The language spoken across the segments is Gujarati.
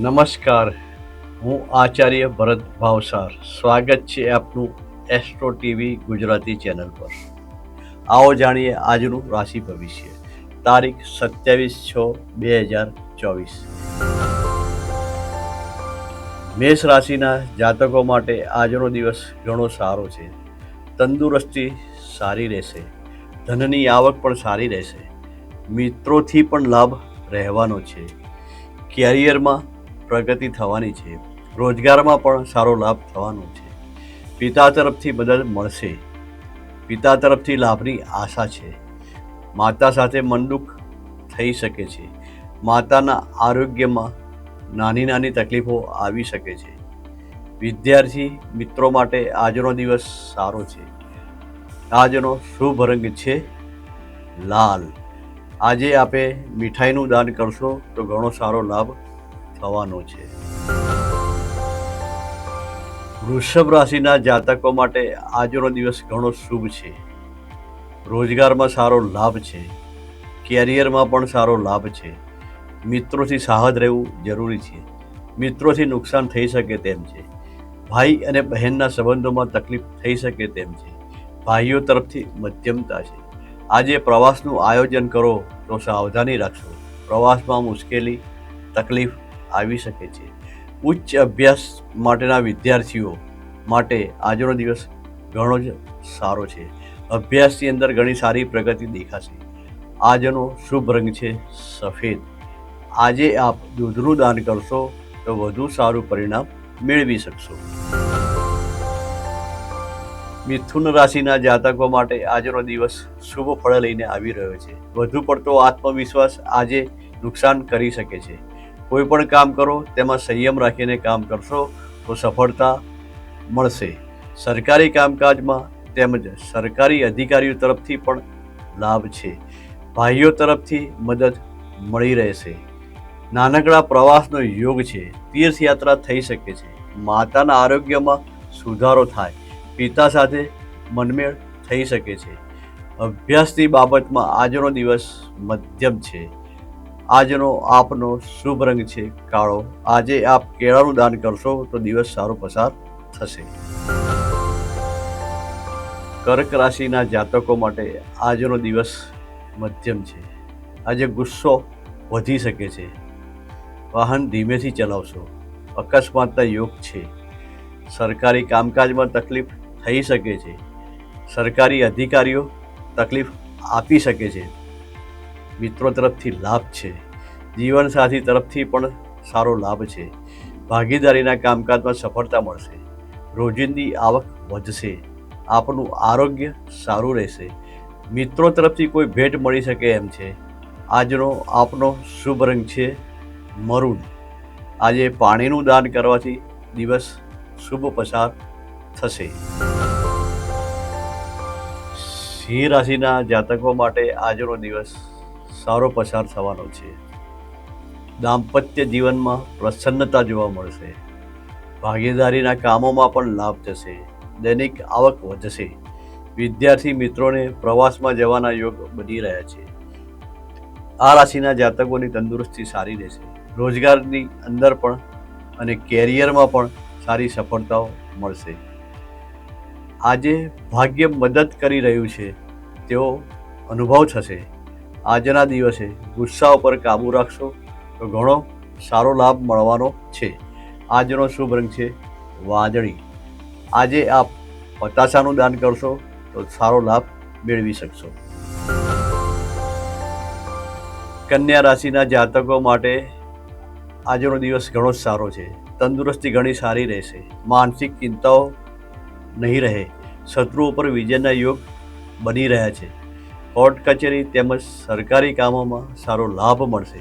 નમસ્કાર, હું આચાર્ય ભરત ભાવસાર. સ્વાગત છે આપનું એસ્ટ્રો ટીવી ગુજરાતી ચેનલ પર. આવો જાણીએ આજનું રાશિ ભવિષ્ય. તારીખ સત્યાવીસ છ, બે હજાર ચોવીસ. મેષ રાશિના જાતકો માટે આજનો દિવસ ઘણો સારો છે. તંદુરસ્તી સારી રહેશે. ધનની આવક પણ સારી રહેશે. મિત્રોથી પણ લાભ રહેવાનો છે. કેરિયરમાં પ્રગતિ થવાની છે. રોજગારમાં પણ સારો લાભ થવાનો છે. પિતા તરફથી મદદ મળશે. પિતા તરફથી લાભની આશા છે. માતા સાથે મનદુખ થઈ શકે છે. માતાના આરોગ્યમાં નાની નાની તકલીફો આવી શકે છે. વિદ્યાર્થી મિત્રો માટે આજનો દિવસ સારો છે. આજનો શુભ રંગ છે લાલ. આજે આપે મીઠાઈનું દાન કરશો તો ઘણો સારો લાભ થવાનો છે. વૃષભ રાશિના જાતકો માટે આજનો દિવસ ઘણો શુભ છે. રોજગારમાં સારો લાભ છે. કેરિયરમાં પણ સારો લાભ છે. મિત્રોથી સાહદ રહેવું જરૂરી છે. મિત્રોથી નુકસાન થઈ શકે તેમ છે. ભાઈ અને બહેનના સંબંધોમાં તકલીફ થઈ શકે તેમ છે. ભાઈઓ તરફથી મધ્યમતા છે. આજે પ્રવાસનું આયોજન કરો તો સાવધાની રાખશો. પ્રવાસમાં મુશ્કેલી, તકલીફ આવી શકે છે. ઉચ્ચ અભ્યાસ માટેના વિદ્યાર્થીઓ માટે આજનો દિવસ ઘણો જ સારો છે. અભ્યાસની અંદર ઘણી સારી પ્રગતિ દેખાશે. આજનો શુભ રંગ છે સફેદ. આજે આપ દૂધનું દાન કરશો તો વધુ સારું પરિણામ મેળવી શકશો. મિથુન રાશિના જાતકો માટે આજનો દિવસ શુભ ફળ લઈને આવી રહ્યો છે. વધુ પડતો આત્મવિશ્વાસ આજે નુકસાન કરી શકે છે. કોઈ પણ કામ કરો, તેમાં સંયમ રાખીને કામ કરશો તો સફળતા મળશે. સરકારી કામકાજમાં તેમજ સરકારી અધિકારીઓ તરફથી પણ લાભ છે. ભાઈઓ તરફથી મદદ મળી રહેશે. નાનકડા પ્રવાસનો યોગ છે. તીર્થયાત્રા થઈ શકે છે. માતાના આરોગ્યમાં સુધારો થાય. પિતા સાથે મનમેળ થઈ શકે છે. અભ્યાસની બાબતમાં આજનો દિવસ મધ્યમ છે. આજનો આપનો શુભ રંગ છે કાળો. આજે આપ કેળાનું દાન કરશો તો દિવસ સારો પસાર થશે. કર્ક રાશિના જાતકો માટે આજનો દિવસ મધ્યમ છે. આજે ગુસ્સો વધી શકે છે. વાહન ધીમેથી ચલાવશો. અકસ્માતના યોગ છે. સરકારી કામકાજમાં તકલીફ થઈ શકે છે. સરકારી અધિકારીઓ તકલીફ આપી શકે છે. મિત્રો તરફથી લાભ છે. જીવનસાથી તરફથી પણ સારો લાભ છે. ભાગીદારીના કામકાજમાં સફળતા મળશે. રોજિંદી આવક વધશે. આપનું આરોગ્ય સારું રહેશે. મિત્રો તરફથી કોઈ ભેટ મળી શકે એમ છે. આજનો આપનો શુભ રંગ છે મરૂન. આજે પાણીનું દાન કરવાથી દિવસ શુભ પસાર થશે. સિંહ રાશિના જાતકો માટે આજનો દિવસ સારો પસાર થવાનો છે. દાંપત્ય જીવનમાં પ્રસન્નતા જોવા મળશે. ભાગીદારીના કામોમાં પણ લાભ થશે. દૈનિક આવક વધશે. વિદ્યાર્થી મિત્રોને પ્રવાસમાં જવાના યોગ બની રહ્યા છે. આ રાશિના જાતકોની તંદુરસ્તી સારી રહેશે. રોજગારની અંદર પણ અને કેરિયરમાં પણ સારી સફળતાઓ મળશે. આજે ભાગ્ય મદદ કરી રહ્યું છે. તેવો અનુભવ થશે. આજના દિવસે ગુસ્સા ઉપર કાબૂ રાખશો તો ઘણો સારો લાભ મળવાનો છે. આજનો શુભ રંગ છે વાદળી. આજે આપ પતાસાનું દાન કરશો તો સારો લાભ મેળવી શકશો. કન્યા રાશિના જાતકો માટે આજનો દિવસ ઘણો જ સારો છે. તંદુરસ્તી ઘણી સારી રહેશે. માનસિક ચિંતાઓ નહીં રહે. શત્રુઓ પર વિજયના યોગ બની રહ્યા છે. કોર્ટ કચેરી તેમજ સરકારી કામોમાં સારો લાભ મળશે.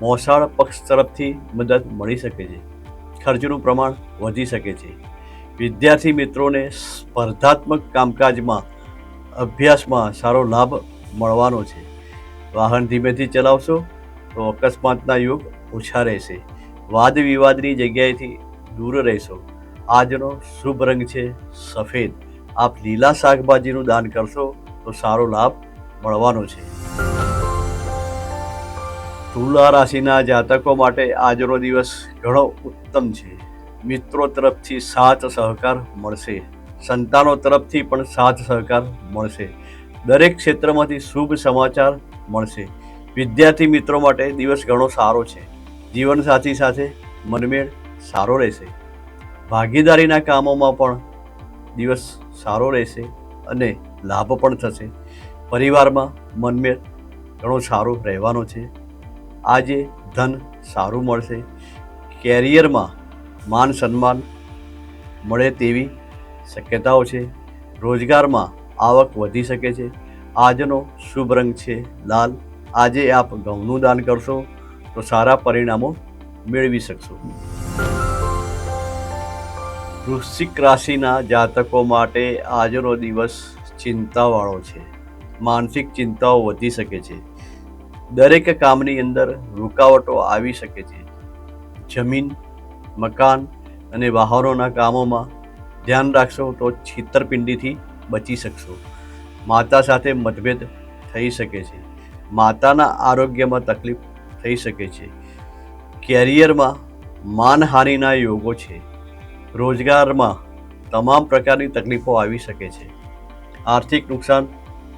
મોસાળ પક્ષ તરફથી મદદ મળી શકે છે. ખર્ચનું પ્રમાણ વધી શકે છે. વિદ્યાર્થી મિત્રોને સ્પર્ધાત્મક કામકાજમાં, અભ્યાસમાં સારો લાભ મળવાનો છે. વાહન ધીમેથી ચલાવશો તો અકસ્માતના યોગ ઓછા રહેશે. વાદ વિવાદની જગ્યાએથી દૂર રહેશો. આજનો શુભ રંગ છે સફેદ. આપ લીલા શાકભાજીનું દાન કરશો તો સારો લાભ મળવાનો છે. તુલા રાશિના જાતકો માટે આજનો દિવસ ઘણો ઉત્તમ છે. મિત્રો તરફથી સાથ સહકાર મળશે. સંતાનો તરફથી પણ સાથ સહકાર મળશે. દરેક ક્ષેત્રમાંથી શુભ સમાચાર મળશે. વિદ્યાર્થી મિત્રો માટે દિવસ ઘણો સારો છે. જીવનસાથી સાથે મનમેળ સારો રહેશે. ભાગીદારીના કામોમાં પણ દિવસ સારો રહેશે અને લાભ પણ થશે. પરિવારમાં મનમેળ ઘણો સારો રહેવાનો છે. આજે ધન સારું મળશે. કેરિયરમાં માન સન્માન મળે તેવી શક્યતાઓ છે. રોજગારમાં આવક વધી શકે છે. આજનો શુભ રંગ છે લાલ. આજે આપ ઘઉંનું દાન કરશો તો સારા પરિણામો મેળવી શકશો. વૃશ્ચિક રાશિના જાતકો માટે આજનો દિવસ ચિંતાવાળો છે. માનસિક ચિંતાઓ વધી શકે છે. દરેક કામની અંદર રૂકાવટો આવી શકે છે. જમીન, મકાન અને વાહનોના કામોમાં ધ્યાન રાખશો તો છેતરપિંડીથી બચી શકશો. માતા સાથે મતભેદ થઈ શકે છે. માતાના આરોગ્યમાં તકલીફ થઈ શકે છે. કેરિયરમાં માનહાનિના યોગો છે. રોજગારમાં તમામ પ્રકારની તકલીફો આવી શકે છે. આર્થિક નુકસાન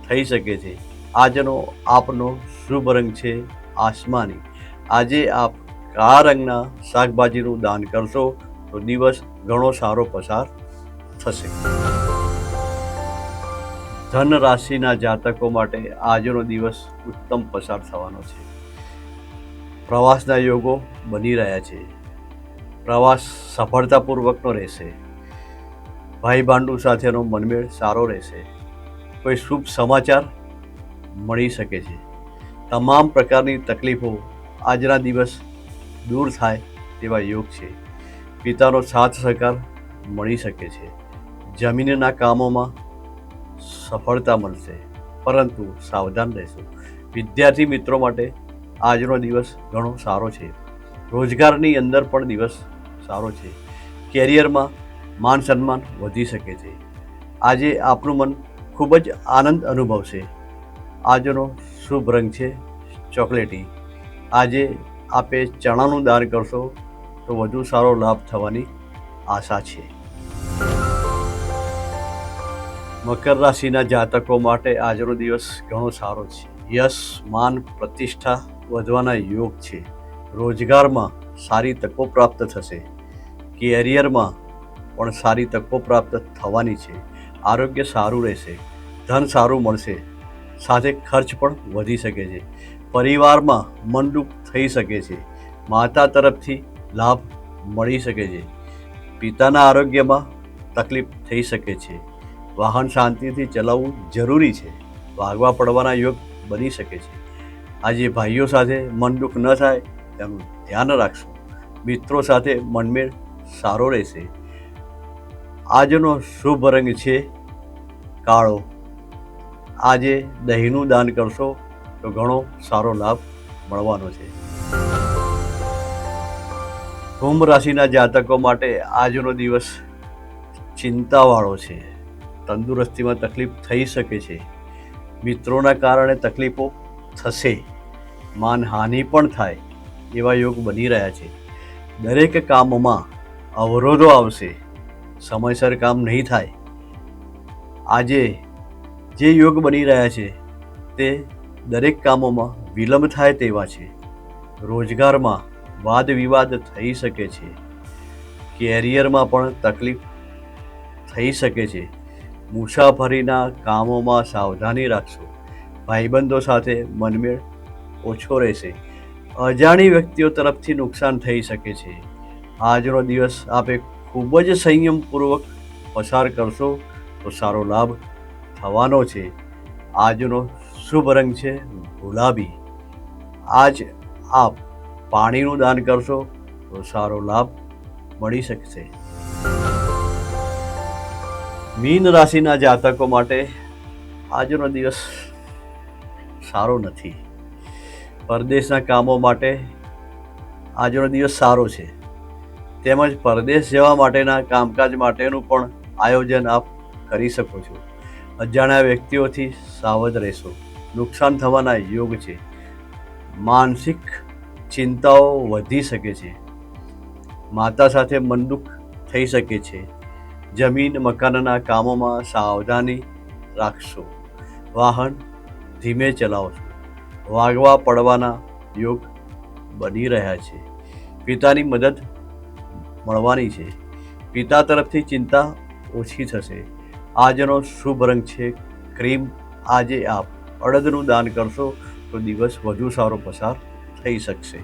થઈ શકે છે. આજનો આપનો શુભ રંગ છે આસમાની. આજે આપ કાળા રંગના શાકભાજીનું દાન કરશો તો દિવસ ઘણો સારો પસાર થશે. ધન રાશિના જાતકો માટે આજનો દિવસ ઉત્તમ પસાર થવાનો છે. પ્રવાસના યોગો બની રહ્યા છે. પ્રવાસ સફળતાપૂર્વકનો રહેશે. ભાઈ ભાંડુ સાથેનો મનમેળ સારો રહેશે. કોઈ શુભ સમાચાર મળી શકે છે. તમામ પ્રકારની તકલીફો આજના દિવસ દૂર થાય તેવા યોગ છે. પિતાનો સાથ સહકાર મળી શકે છે. જમીનના કામોમાં સફળતા મળશે, પરંતુ સાવધાન રહેશો. વિદ્યાર્થી મિત્રો માટે આજનો દિવસ ઘણો સારો છે. રોજગારની અંદર પણ દિવસ સારો છે. કેરિયરમાં માન સન્માન વધી શકે છે. આજે આપનું મન ખૂબ જ આનંદ અનુભવશે આજનો શુભ રંગ છે ચોકલેટી. આજે આપે ચણાનું દાન કરશો તો વધુ સારો લાભ થવાની આશા છે. મકર રાશિના જાતકો માટે આજનો દિવસ ઘણો સારો છે. યશ, માન, પ્રતિષ્ઠા વધવાના યોગ છે. રોજગારમાં સારી તકો પ્રાપ્ત થશે. કેરિયરમાં પણ સારી તકો પ્રાપ્ત થવાની છે. આરોગ્ય સારું રહેશે, ધન સારું મળશે. સાથે ખર્ચ પણ વધી શકે છે. પરિવારમાં મનદુખ થઈ શકે છે. માતા તરફથી લાભ મળી શકે છે. પિતાના આરોગ્યમાં તકલીફ થઈ શકે છે. વાહન શાંતિથી ચલાવવું જરૂરી છે. વાગવા પડવાના યોગ બની શકે છે. આજે ભાઈઓ સાથે મનદુખ ન થાય, તેનું ધ્યાન રાખશો. મિત્રો સાથે મનમેળ સારો રહેશે. આજનો શુભ રંગ છે કાળો. આજે દહીંનું દાન કરશો તો ઘણો સારો લાભ મળવાનો છે. કુંભ રાશિના જાતકો માટે આજનો દિવસ ચિંતાવાળો છે. તંદુરસ્તીમાં તકલીફ થઈ શકે છે. મિત્રોના કારણે તકલીફો થશે. માનહાનિ પણ થાય એવા યોગ બની રહ્યા છે. દરેક કામમાં અવરોધો આવશે. સમયસર કામ નહીં થાય. આજે જે યોગ બની રહ્યા છે, તે દરેક કામોમાં વિલંબ થાય તેવા છે. રોજગારમાં વાદ વિવાદ થઈ શકે છે. કેરિયરમાં પણ તકલીફ થઈ શકે છે. મુસાફરીના કામોમાં સાવધાની રાખશો. ભાઈબંધો સાથે મનમેળ ઓછો રહેશે. અજાણી વ્યક્તિઓ તરફથી નુકસાન થઈ શકે છે. આજનો દિવસ આપે ખૂબ જ સંયમપૂર્વક પસાર કરશો તો સારો લાભ થવાનો છે. આજનો શુભ રંગ છે ગુલાબી. આજ આપ પાણીનું દાન કરશો તો સારો લાભ મળી શકશે. મીન રાશિના જાતકો માટે આજનો દિવસ સારો નથી. પરદેશના કામો માટે આજનો દિવસ સારો છે. તેમજ પરદેશ જવા માટેના કામકાજ માટેનું પણ આયોજન આપ કરી શકો છો. અજાણ્યા વ્યક્તિઓથી સાવધ રહેશો. નુકસાન થવાના યોગ છે. માનસિક ચિંતાઓ વધી શકે છે. માતા સાથે મનદુખ થઈ શકે છે. જમીન મકાનના કામોમાં સાવધાની રાખશો. વાહન ધીમે ચલાવશો. વાગવા પડવાના યોગ બની રહ્યા છે. પિતાની મદદ મળવાની છે. પિતા તરફથી ચિંતા ઓછી થશે. આજનો શુભ રંગ છે ક્રીમ. આજે આપ અડદનું દાન કરશો તો દિવસ વધુ સારો પસાર થઈ શકશે.